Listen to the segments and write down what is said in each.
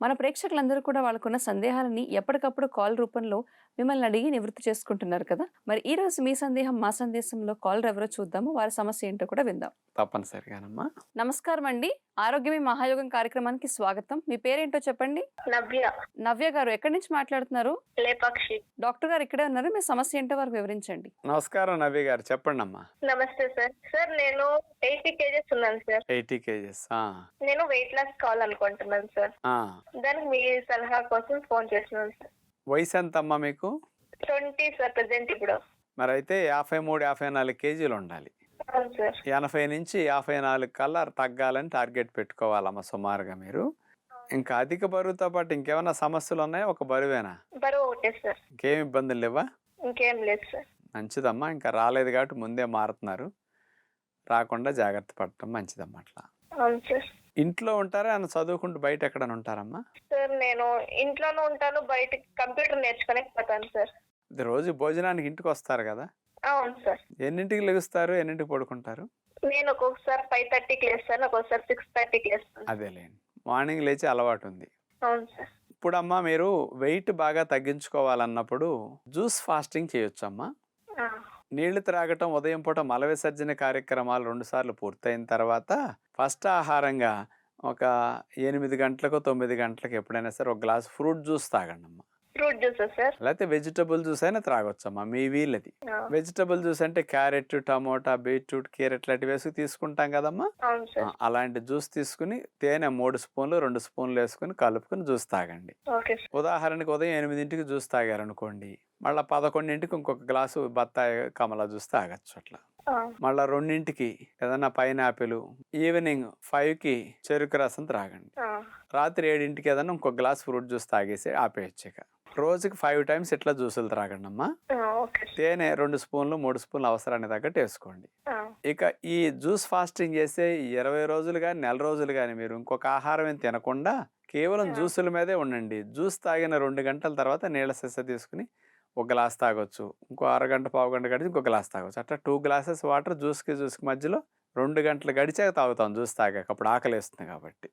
మన ప్రేక్షకులందరూ కూడా వాళ్ళకున్న సందేహాలని ఎప్పటికప్పుడు కాల్ రూపంలో మిమ్మల్ని అడిగి నివృత్తి చేసుకుంటున్నారు కదా? మరి ఈ రోజు మీ సందేహం మా సందేశంలో కాల్ ఎవరో చూద్దాము వారి సమస్య ఏంటో కూడా విందాం. తప్పనిసరిగానమ్మా. నమస్కారం అండి. ఆరోగ్యమే మహాయోగం కార్యక్రమానికి స్వాగతం. మీ పేరేంటో చెప్పండి? నవ్య. నవ్య గారు ఎక్కడి నుంచి మాట్లాడుతున్నారు? లేపాక్షి. డాక్టర్ గారు ఇక్కడే ఉన్నారు. మీ సమస్య ఏంటో వారికి వివరించండి. నమస్కారం నవ్య గారు చెప్పండి అమ్మా నమస్తే సార్. సార్ నేను ఎయిటీ కేజెస్ ఉన్నాను సార్. ఎయిటీ కేజెస్ నేను వెయిట్ లాస్ కావాలనుకుంటున్నాను సార్. దానికి మీ సలహా కోసం ఫోన్ చేస్తున్నాను సార్. వయసు ఎంత అమ్మా మీకు? ట్వంటీ సార్ ప్రజెంట్ ఇప్పుడు. మరి అయితే యాభై మూడు యాభై నాలుగు కేజీలు ఉండాలి. అవును సార్. ఎనభై నుంచి యాభై నాలుగు కల్లా తగ్గాలని టార్గెట్ పెట్టుకోవాలమ్మా సుమారుగా మీరు. ఇంకా అధిక బరువుతో పాటు ఇంకేమైనా సమస్యలు ఉన్నాయా? ఒక బరువేనా? బరువు ఒకటే సార్. ఇంకేం ఇబ్బందులు లేవా? ఇంకేం లేదు సార్. మంచిదమ్మా ఇంకా రాలేదు కాబట్టి ముందే మారుతున్నారు. రాకుండా జాగ్రత్త పడటం మంచిదమ్మా అట్లా. అవును సార్. ఇంట్లో ఉంటారా? అని చదువుకుంటూ బయట ఎక్కడైనా ఉంటారమ్మా? సార్ నేను ఇంట్లోనూ ఉంటాను. బయట కంప్యూటర్ నేర్చుకోలేకపోతాను సార్. ఇది రోజు భోజనానికి ఇంటికి వస్తారు కదా? అవును సార్. ఎన్నింటికి లెగుస్తారు ఎన్నింటికి పడుకుంటారు? నేను ఒక్కొక్కసారి ఫైవ్ థర్టీకి లేస్తాను ఒక్కొక్కసారి సిక్స్ థర్టీకి లేస్తాను. అదేలేండి. మార్నింగ్ లేచి అలవాటు ఉంది అవును సార్. ఇప్పుడమ్మా మీరు వెయిట్ బాగా తగ్గించుకోవాలన్నప్పుడు జ్యూస్ ఫాస్టింగ్ చేయొచ్చమ్మా? నీళ్ళు త్రాగటం ఉదయం పూట మల విసర్జన కార్యక్రమాలు రెండుసార్లు పూర్తయిన తర్వాత ఫస్ట్ ఆహారంగా ఒక ఎనిమిది గంటలకు తొమ్మిది గంటలకు ఎప్పుడైనా సరే ఒక గ్లాస్ ఫ్రూట్ జ్యూస్ తాగండి అమ్మా ఫ్రూట్ జ్యూస్ సార్? లేకపోతే వెజిటబుల్ జ్యూస్ అయినా త్రాగొచ్చమ్మా మీ వీళ్ళది. ఆ, వెజిటబుల్ జ్యూస్ అంటే క్యారెట్ టమోటా బీట్రూట్ కీరెట్ లాంటివి వేసుకు తీసుకుంటాం కదమ్మా. అలాంటి జ్యూస్ తీసుకుని తేనె మూడు స్పూన్లు రెండు స్పూన్లు వేసుకుని కలుపుకుని జ్యూస్ తాగండి. ఉదాహరణకి ఉదయం ఎనిమిదింటికి జ్యూస్ తాగారనుకోండి మళ్ళీ పదకొండింటికి ఇంకొక గ్లాసు బత్తాయి కమల జ్యూస్ తాగొచ్చు అట్లా. మళ్ళీ రెండింటికి ఏదన్నా పైనాపిల్ ఈవినింగ్ ఫైవ్కి చెరుకు రసం త్రాగండి. రాత్రి ఏడింటికి ఏదన్నా ఇంకొక గ్లాస్ ఫ్రూట్ జ్యూస్ తాగేసి ఆపేయచ్చు ఇక రోజుకి ఫైవ్ టైమ్స్ ఇట్లా జ్యూసులు త్రాగండి అమ్మా తేనె రెండు స్పూన్లు మూడు స్పూన్లు అవసరాన్ని తగ్గట్టు వేసుకోండి. ఇక ఈ జ్యూస్ ఫాస్టింగ్ చేసే ఇరవై రోజులు కానీ నెల రోజులు కానీ మీరు ఇంకొక ఆహారం ఏం తినకుండా కేవలం జ్యూసుల మీదే ఉండండి. జ్యూస్ తాగిన రెండు గంటల తర్వాత నీళ్ళ సెస తీసుకుని ఒక గ్లాస్ తాగొచ్చు. ఇంకో అరగంట పావు గంట గడిచి ఇంకో గ్లాస్ తాగొచ్చు. అట్లా టూ గ్లాసెస్ వాటర్ జ్యూస్కి జ్యూస్కి మధ్యలో రెండు గంటలు గడిచాక తాగుతాం జ్యూస్ తాగాక. అప్పుడు ఆకలి వేస్తుంది కాబట్టి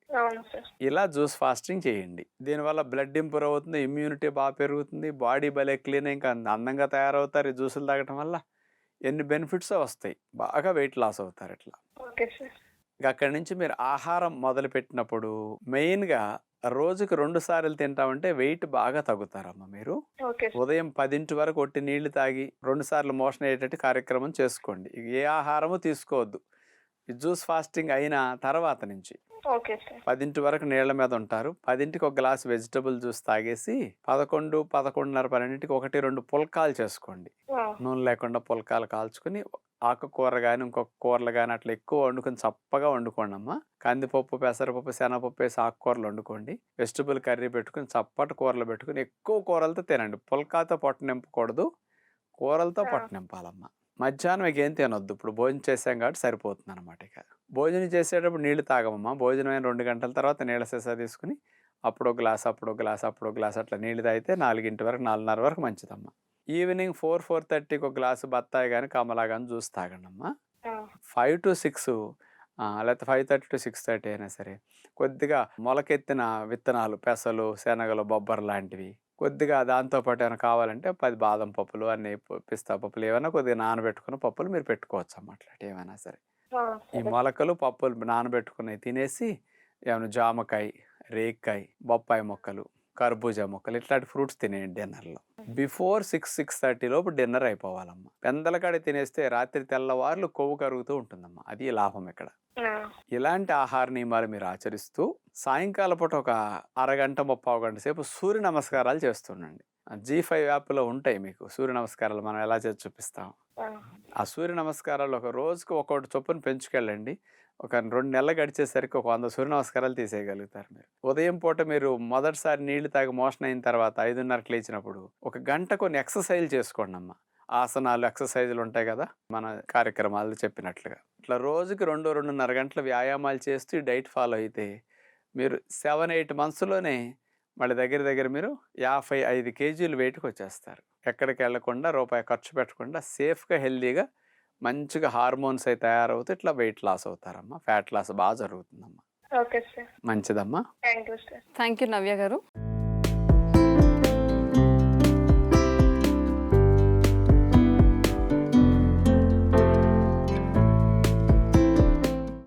ఇలా జ్యూస్ ఫాస్టింగ్ చేయండి. దీనివల్ల బ్లడ్ ఇంప్రూవ్ అవుతుంది ఇమ్యూనిటీ బాగా పెరుగుతుంది బాడీ భలే క్లీన్ ఇంకా అందంగా తయారవుతారు ఈ జ్యూసులు తాగటం వల్ల. ఎన్ని బెనిఫిట్స్ వస్తాయి? బాగా వెయిట్ లాస్ అవుతారు ఇట్లా. అక్కడి నుంచి మీరు ఆహారం మొదలు పెట్టినప్పుడు మెయిన్గా రోజుకి రెండు సార్లు తింటామంటే వెయిట్ బాగా తగ్గుతారమ్మా మీరు. ఉదయం పదింటి వరకు ఒట్టి నీళ్ళు తాగి రెండు సార్లు మోషన్ అయ్యేటట్టు కార్యక్రమం చేసుకోండి. ఏ ఆహారము తీసుకోవద్దు. ఈ జ్యూస్ ఫాస్టింగ్ అయిన తర్వాత నుంచి పదింటి వరకు నీళ్ళ మీద ఉంటారు. పదింటికి ఒక గ్లాస్ వెజిటబుల్ జ్యూస్ తాగేసి పదకొండు పదకొండున్నర పన్నెండింటికి ఒకటి రెండు పుల్కాలు చేసుకోండి. నూనె లేకుండా పుల్కాలు కాల్చుకుని ఆకుకూర కానీ ఇంకొక కూరలు కానీ అట్లా ఎక్కువ వండుకొని చప్పగా వండుకోండి అమ్మా కందిపప్పు పెసరపప్పు శనగపప్పు వేసి ఆకుకూరలు వండుకోండి. వెజిటబుల్ కర్రీ పెట్టుకుని చప్పటి కూరలు పెట్టుకుని ఎక్కువ కూరలతో తినండి. పుల్కాతో పొట్ట నింపకూడదు. కూరలతో పొట్ట నింపాలమ్మా. మధ్యాహ్నం మీకు ఏం తినొద్దు. ఇప్పుడు భోజనం చేసాం కాబట్టి సరిపోతుంది అనమాట ఇక. భోజనం చేసేటప్పుడు నీళ్ళు తాగమమ్మా భోజనం అయిన రెండు గంటల తర్వాత నీళ్ళ సీసా తీసుకుని అప్పుడు ఒక గ్లాస్ అప్పుడు ఒక గ్లాస్ అప్పుడు ఒక గ్లాస్ అట్లా నీళ్ళు తాగితే నాలుగింటి వరకు నాలుగున్నర వరకు మంచిదమ్మా. ఈవినింగ్ ఫోర్ ఫోర్ థర్టీకి ఒక గ్లాసు బత్తాయి కానీ కమలా కానీ జ్యూస్ తాగండి అమ్మా ఫైవ్ టు సిక్స్ లేకపోతే five thirty to six thirty అయినా సరే కొద్దిగా మొలకెత్తిన విత్తనాలు పెసలు శనగలు బొబ్బర్ లాంటివి కొద్దిగా దాంతోపాటు ఏమైనా కావాలంటే పది బాదం పప్పులు అన్ని పిస్తా పప్పులు ఏమైనా కొద్దిగా నానబెట్టుకున్న పప్పులు మీరు పెట్టుకోవచ్చు అట్లాంటి ఏమైనా సరే. ఈ. మొలకలు పప్పులు నానబెట్టుకున్నవి తినేసి ఏమైనా జామకాయ రేక్కాయ బొప్పాయి మొక్కలు కర్బూజా మొక్కలు ఇట్లాంటి ఫ్రూట్స్ తినేయండి డిన్నర్లో. బిఫోర్ సిక్స్ సిక్స్ థర్టీ లోపు డిన్నర్ అయిపోవాలమ్మా. పెందలకాడ తినేస్తే రాత్రి తెల్లవార్లు కొవ్వు కరుగుతూ ఉంటుందమ్మా. అది లాభం ఇక్కడ. ఇలాంటి ఆహార నియమాలు మీరు ఆచరిస్తూ సాయంకాల పూట ఒక అరగంట ముప్పావు గంట సేపు సూర్య నమస్కారాలు చేస్తుండండి. జీ ఫైవ్ యాప్లో ఉంటాయి మీకు సూర్య నమస్కారాలు మనం ఎలా చేసి చూపిస్తాం? ఆ, ఆ సూర్య నమస్కారాలు ఒక రోజుకి ఒక్కొక్కటి చొప్పున పెంచుకెళ్ళండి. ఒక రెండు నెలలు గడిచేసరికి ఒక వంద సూర్య నమస్కారాలు తీసేయగలుగుతారు మీరు. ఉదయం పూట మీరు మొదటిసారి నీళ్ళు తాగి మోషన్ అయిన తర్వాత ఐదున్నరకు లేచినప్పుడు ఒక గంట కొన్ని ఎక్సర్సైజ్ చేసుకోండి అమ్మ. ఆసనాలు ఎక్సర్సైజులు ఉంటాయి కదా మన కార్యక్రమాలు చెప్పినట్లుగా. ఇట్లా రోజుకి రెండు రెండున్నర గంటల వ్యాయామాలు చేస్తూ డైట్ ఫాలో అయితే మీరు సెవెన్ ఎయిట్ మంత్స్లోనే మళ్ళీ దగ్గర దగ్గర మీరు యాభై ఐదు కేజీలు వెయిట్కి వచ్చేస్తారు. ఎక్కడికి వెళ్ళకుండా రూపాయి ఖర్చు పెట్టకుండా సేఫ్గా హెల్దీగా మంచిగా హార్మోన్స్ అయి తయారవుతూ ఇట్లా వెయిట్ లాస్ అవుతారమ్మా. ఫ్యాట్ లాస్ బాగా జరుగుతుందమ్మా. Okay sir. మంచిదమ్మా. Thank you sir. Thank you Navya garu.